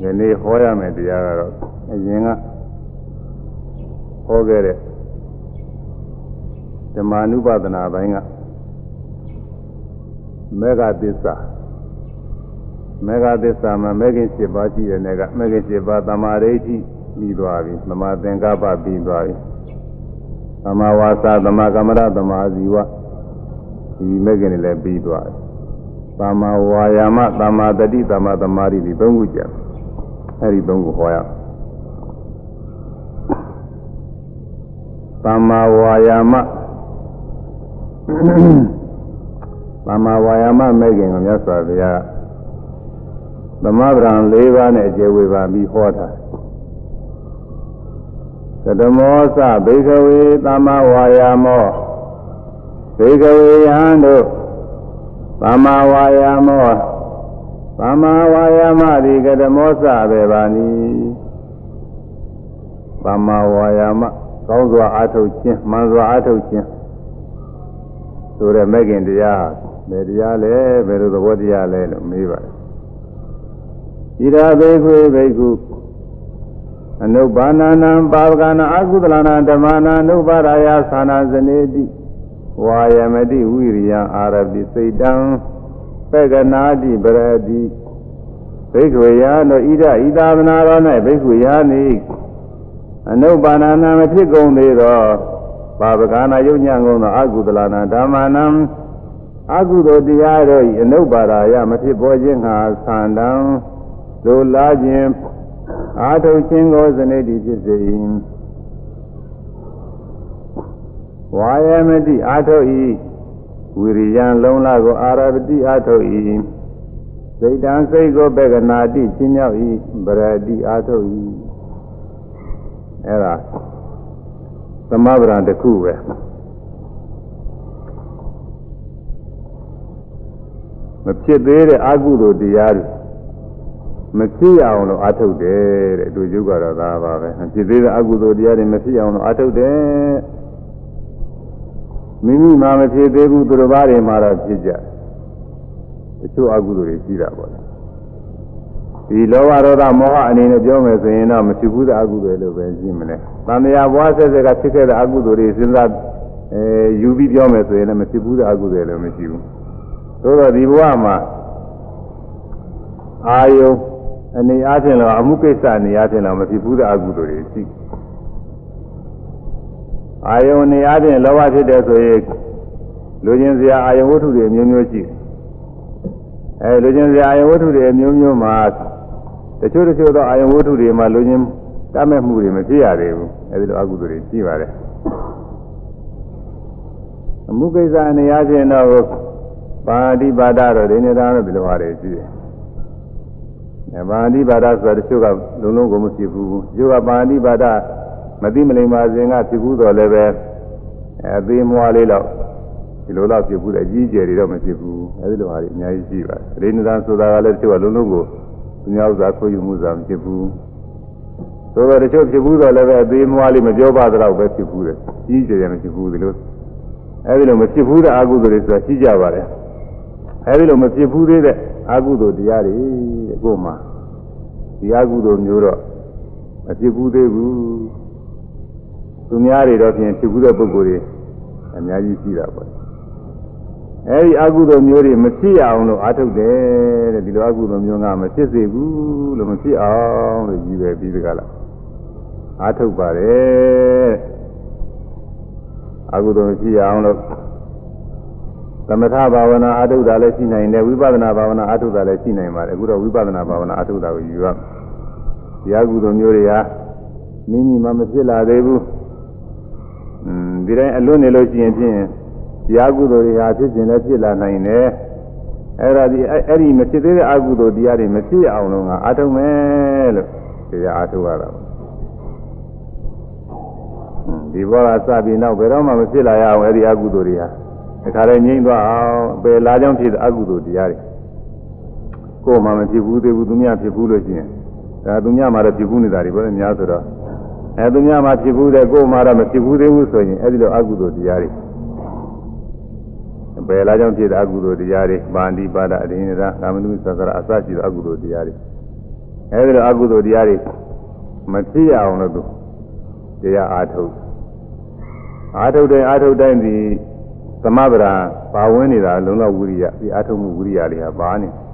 ဒီနေ့ဟောရမယ်တရားကတော့အရင်ကဟောခဲ့တဲ့ဓမ္မ ानु ပါဒနာပိုင်းကမေဃသစ္စာမေဃသစ္စာမှာမေခင်7ပါးရှိတဲ့နယ်ကမေခင်7ပါးသမာဓိဋ္ဌိပြီးသွားပြီသမာသင်္ကပ္ပပြီးသွားပြီသမာဝါစာသမာကမ္မရသမာဇီဝဒီမေခင်တွေလည်းပြီးသွားပြီသမာဝါယာမသမာတတိသမာသမာဓိဒီသုံးခုကြံ အဲ့ဒီသုံးခုဟောရသမာဝါယာမသမာဝါယာမမဲ့ခင်ကိုမြတ်စွာဘုရားသမဗရံ၄ပါးနဲ့အကျေဝေပါပြီးဟောတာသတမောသဘေကဝေသမာဝါယာမောဘေကဝေယံတို့သမာဝါယာမော သမာဝါယာမဒီကတမောသဘေပါနိသမာဝါယာမကောင်းစွာအားထုတ်ခြင်းမှန်စွာအားထုတ်ခြင်းဆိုတဲ့မဲ့ခင်တရားဘယ်တရားလဲဘယ်လိုသဘောတရားလဲလို့မေးပါတယ်ဣရာဘေခွေဘိက္ခုအနုဘာနာနံပါဝကနာအကုသလနာဓမ္မနာအနုပါရာယသာနာဇနေတိဝါယမတိဝိရိယအာရပိစိတ်တံ ပက္ကနာတိပရတိဘိက္ခွေယတို့ဣဒဣသာသနာတော်၌ဘိက္ခွေယနိအနုပါနာနာမဖြစ်ကုန်သေးသောပါဝကနာယုံညံကုန်သောအကုသလနာဓမ္မနာအကုသိုလ်တရားတို့၏အနုပါရာယမဖြစ်ပေါ်ခြင်းငါသံတံလိုလားခြင်းအာထုခြင်းကိုစနေတိဖြစ်စေ၏ဝါယမတိအာထု၏ ဝိရိယံလုံးလာကိုအာရပတိအာထု၏စိတ်တံစိတ်ကိုဘေကနာတိချင်းမြောက်၏ဗရတိအာထု၏အဲ့ဒါသမဗရံတစ်ခုပဲမဖြစ်သေးတဲ့အကုသိုလ်တရားတွေမဖြစ်အောင်လို့အထုတ်တယ်တဲ့သူယုတ်ကတော့ဒါပါပဲမဖြစ်သေးတဲ့အကုသိုလ်တရားတွေမဖြစ်အောင်လို့အထုတ်တယ် မိမိမှမဖြစ်သေးဘူးသူတစ်ပါးတွေမှတော့ဖြစ်ကြတချို့အကုသိုလ်တွေရှိတာပေါ့ဒီလောဘဒေါသမောဟအနေနဲ့ပြောမယ်ဆိုရင်တော့မဖြစ်ဘူးတဲ့အကုသိုလ်လို့ပဲရှိမလဲ။တန်မြာဘွားဆက်ဆက်ကဖြစ်ခဲ့တဲ့အကုသိုလ်တွေစဉ်းစားအဲယူပြီးပြောမယ်ဆိုရင်လည်းမဖြစ်ဘူးတဲ့အကုသိုလ်လည်းမရှိဘူး။သို့တော့ဒီဘဝမှာအာယုအနေအားဖြင့်တော့အမှုကိစ္စအနေအားဖြင့်တော့မဖြစ်ဘူးတဲ့အကုသိုလ်တွေရှိအာယု အနေအားဖြင့်လောဘဖြစ်တဲ့ဆိုရင်လူချင်းစရာအာယုဝတ္ထုတွေမျိုးမျိုးရှိအဲလူချင်းစရာအာယုဝတ္ထုတွေမျိုးမျိုးမှာတချို့တချို့သောအာယုဝတ္ထုတွေမှာလူချင်းတတ်မဲ့မှုတွေမဖြစ်ရသေးဘူးအဲဒီလိုအကုသိုလ်တွေရှိပါတယ်အမှုကိစ္စအနေအားဖြင့်တော့ပါတိပါဒတော့ဒီနေတာတော့ဒီလိုဟာတွေရှိတယ်။ပါဠိပါဒဆိုတာတချို့ကလုံးလုံးကိုမဖြစ်ဘူး။ကျိုးကပါဠိပါဒ မသိမလိမ္မာစဉ်ကဖြစ်ဘူးတော့လည်းပဲအဲသေးမွားလေးတော့ဒီလိုတော့ဖြစ်ဘူးတဲ့အကြီးအကျယ်တွေတော့မဖြစ်ဘူး။အဲဒီလိုဟာတွေအများကြီးရှိပါတယ်။ရိနသဆိုတာကလည်းတချို့ကလုံးလုံးကိုသူများဥစ္စာခွင့်ယူမှုစာမဖြစ်ဘူး။ဆိုတော့တချို့ဖြစ်ဘူးတော့လည်းပဲအသေးမွားလေးမပြောပါတော့ပဲဖြစ်ဘူးတဲ့။ကြီးကျယ်မဖြစ်ဘူးဒီလိုအဲဒီလိုမဖြစ်ဘူးတဲ့အကုသိုလ်တွေဆိုတာရှိကြပါတယ်။အဲဒီလိုမဖြစ်ဘူးသေးတဲ့အကုသိုလ်တရားတွေကိုယ်မှာဒီအကုသိုလ်မျိုးတော့မဖြစ်ဘူးသေးဘူး သူများတွေတော့ဖြင့်ဖြစ်ဘူးတဲ့ပုဂ္ဂိုလ်တွေအများကြီးရှိတာပေါ့အဲဒီအကုသိုလ်မျိုးတွေမဖြစ်အောင်လို့အားထုတ်တယ်တဲ့ဒီလိုအကုသိုလ်မျိုးကမဖြစ်စေဘူးလို့မဖြစ်အောင်လို့ရည်ပဲပြီးတကလားအားထုတ်ပါတယ်အကုသိုလ်မဖြစ်အောင်လို့သမထဘာဝနာအထုတာလည်းရှိနိုင်တယ်ဝိပဿနာဘာဝနာအထုတာလည်းရှိနိုင်ပါတယ်အခုတော့ဝိပဿနာဘာဝနာအထုတာကိုယူရတရားကုသိုလ်မျိုးတွေဟာမိမိမှမဖြစ်လာသေးဘူးอืม ဒီတိုင်းအလွတ်နေလို့ရှိရင်ဖြင့်တရားကုသိုလ်တွေဟာဖြစ်ခြင်းလည်းဖြစ်လာနိုင်တယ်အဲ့ဒါဒီအဲ့ဒီမဖြစ်သေးတဲ့အကုသိုလ်တရားတွေမဖြစ်အောင်လို့ငါအထုမယ်လို့တရားအထုရတာဒီဘောကစပြီးနောက်ဘယ်တော့မှမဖြစ်လာရအောင်အဲ့ဒီအကုသိုလ်တွေဟာခါလည်းငြိမ့်သွားအောင်ပယ်လာကြောင်းဖြစ်တဲ့အကုသိုလ်တရားတွေကိုယ်မှမဖြစ်ဘူးသေးဘူးသူများဖြစ်ဘူးလို့ရှိရင်ဒါသူများမှတော့ဖြစ်ဘူးနေတာတွေပေါ့လေများဆိုတော့ အဲသူများမှာဖြစ်ဘူးတဲ့ကိုယ်မှာတော့မဖြစ်ဘူးသေးဘူးဆိုရင်အဲဒီလိုအကုသိုလ်တရားတွေဘယ်လားကြောင့်ဖြစ်တဲ့အကုသိုလ်တရားတွေပါဏိပါဒအရင်ရာကာမနုသကရအစရှိတဲ့အကုသိုလ်တရားတွေအဲဒီလိုအကုသိုလ်တရားတွေမဖြစ်ရအောင်လို့သူတရားအားထုတ်အားထုတ်တဲ့အားထုတ်တိုင်းဒီသမဗရာပါဝင်နေတာလုံလောက်ဝိရိယဒီအားထုတ်မှုဝိရိယလေးဟာပါနေတယ်